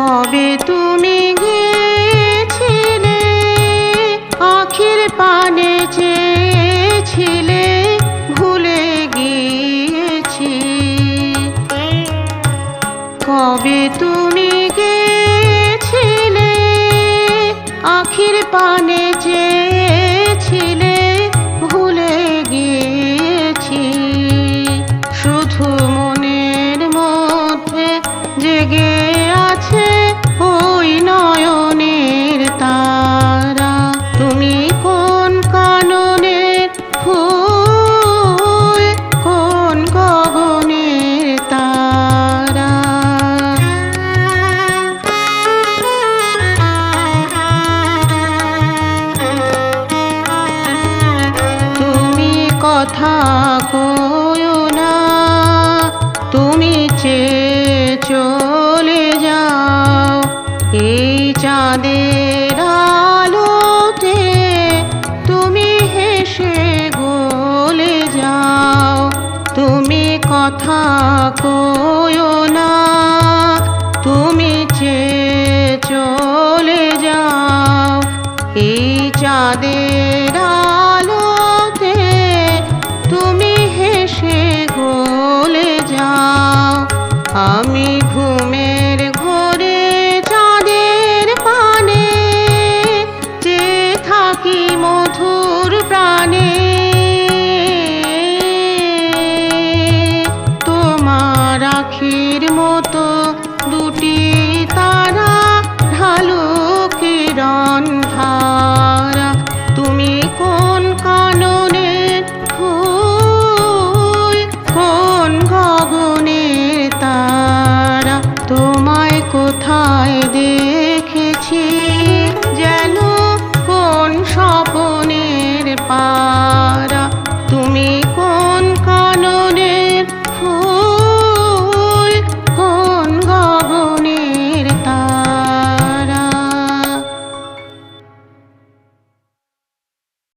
কবে তুমি গিয়েছিলে? আখির পানে চেয়েছিলে ভুলে গিয়েছি। কবে তুমি গিয়েছিলে? আখির পানে চেয়ে কথা কয় না। তুমি চে চলে যাও। এই চাঁদের আলোতে তুমি হেসে গলে যাও। তুমি কথা কয় না। তুমি চে চলে যাও। এই চাঁদের todo.